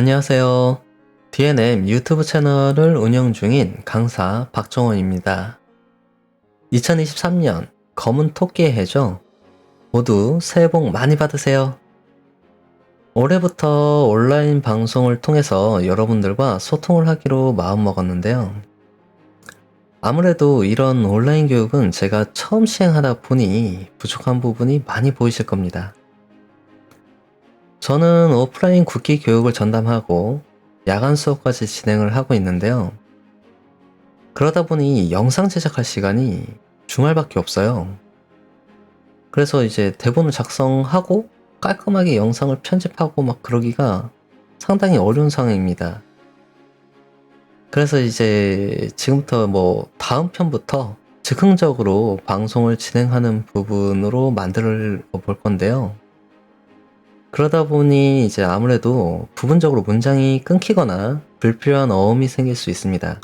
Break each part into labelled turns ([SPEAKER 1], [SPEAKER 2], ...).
[SPEAKER 1] 안녕하세요. DNM 유튜브 채널을 운영 중인 강사 박정원입니다. 2023년 검은 토끼의 해죠. 모두 새해 복 많이 받으세요. 올해부터 온라인 방송을 통해서 여러분들과 소통을 하기로 마음먹었는데요. 아무래도 이런 온라인 교육은 제가 처음 시행하다 보니 부족한 부분이 많이 보이실 겁니다. 저는 오프라인 국기 교육을 전담하고 야간 수업까지 진행을 하고 있는데요. 그러다 보니 영상 제작할 시간이 주말밖에 없어요. 그래서 이제 대본을 작성하고 깔끔하게 영상을 편집하고 막 그러기가 상당히 어려운 상황입니다. 그래서 이제 지금부터 뭐 다음 편부터 즉흥적으로 방송을 진행하는 부분으로 만들어 볼 건데요. 그러다 보니 이제 아무래도 부분적으로 문장이 끊기거나 불필요한 어음이 생길 수 있습니다.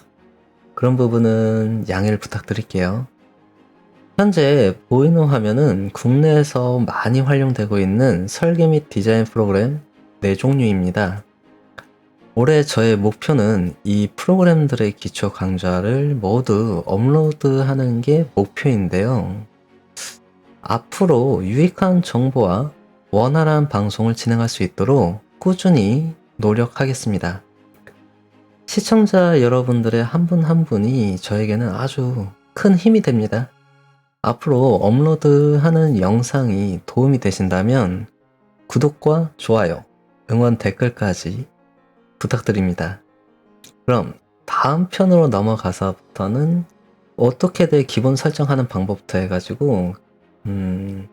[SPEAKER 1] 그런 부분은 양해를 부탁드릴게요. 현재 보이는 화면은 국내에서 많이 활용되고 있는 설계 및 디자인 프로그램 4종류입니다. 올해 저의 목표는 이 프로그램들의 기초 강좌를 모두 업로드하는 게 목표인데요. 앞으로 유익한 정보와 원활한 방송을 진행할 수 있도록 꾸준히 노력하겠습니다. 시청자 여러분들의 한분한 분이 저에게는 아주 큰 힘이 됩니다. 앞으로 업로드하는 영상이 도움이 되신다면 구독과 좋아요, 응원 댓글까지 부탁드립니다. 그럼 다음 편으로 넘어가서부터는 어떻게들 기본 설정하는 방법부터 해가지고 음,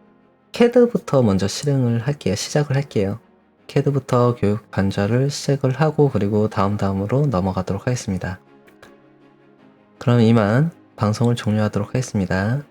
[SPEAKER 1] 캐드부터 먼저 실행을 할게요. 시작을 할게요. 캐드부터 교육 관자를 시작을 하고 그리고 다음 다음으로 넘어가도록 하겠습니다. 그럼 이만 방송을 종료하도록 하겠습니다.